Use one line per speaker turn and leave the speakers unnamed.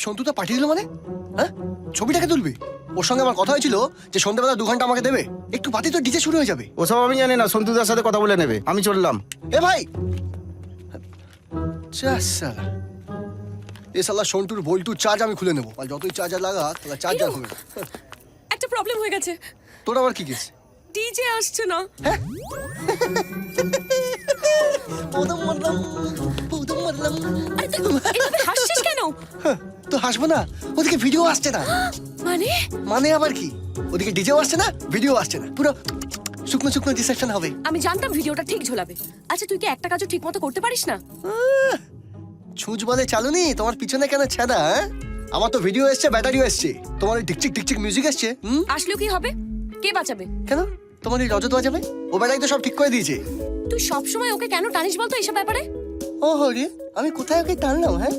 সন্তুটা পাঠিয়ে দিল মানে? হ্যাঁ? ছবিটাকে তুলবি? ওর সঙ্গে আমার কথা হয়েছিল যে সন্ধ্যাবেলা দু ঘণ্টা আমাকে দেবে। একটু বাতি তো ডিজে শুরু হয়ে যাবে।
ওসব আমি জানি না সন্তুদার সাথে কথা বলে নেবে। আমি চললাম।
এ ভাই! সালা এ সালা সন্টুর বল্টুর চার্জ আমি খুলে নেব। আর যতই চার্জার লাগা তাহলে চার্জার হবে
একটা প্রবলেম হয়ে গেছে।
তোর আবার কি কেস
ডিজে আসছে না।
পদম মারলাম পদম মারলাম
আরে তুই হাসছিস
হ্যাঁ, তো হাসবো না। ওদিকে ভিডিও আসছে না।
মানে?
মানে আবার কি? ওদিকে ডিজেও আসছে না ভিডিও আসছে না। পুরো শুকনো শুকনো রিসেপশন হবে।
আমি জানতাম ভিডিওটা ঠিক ঝোলাবে। আচ্ছা তুই কি একটা কাজও ঠিক মতো করতে পারিস না?
ছুঁচ বলে চালুনি তোমার পিছনে কেন ছেদা হ্যাঁ? আমার তো ভিডিও এসছে ব্যাটারিও এসছে। তোমার ওই টিকচিক টিকচিক মিউজিক এসছে
আসলেও কি হবে? কে বাঁচাবে?
কেন? তোমার এই রজত বাজাবে? ও ব্যাটারি তো সব ঠিক করে দিয়েছে।
তুই সবসময় ওকে কেন টানিস বলতো এইসব ব্যাপারে?
ও রে আমি কোথায় ওকে টানলাম হ্যাঁ?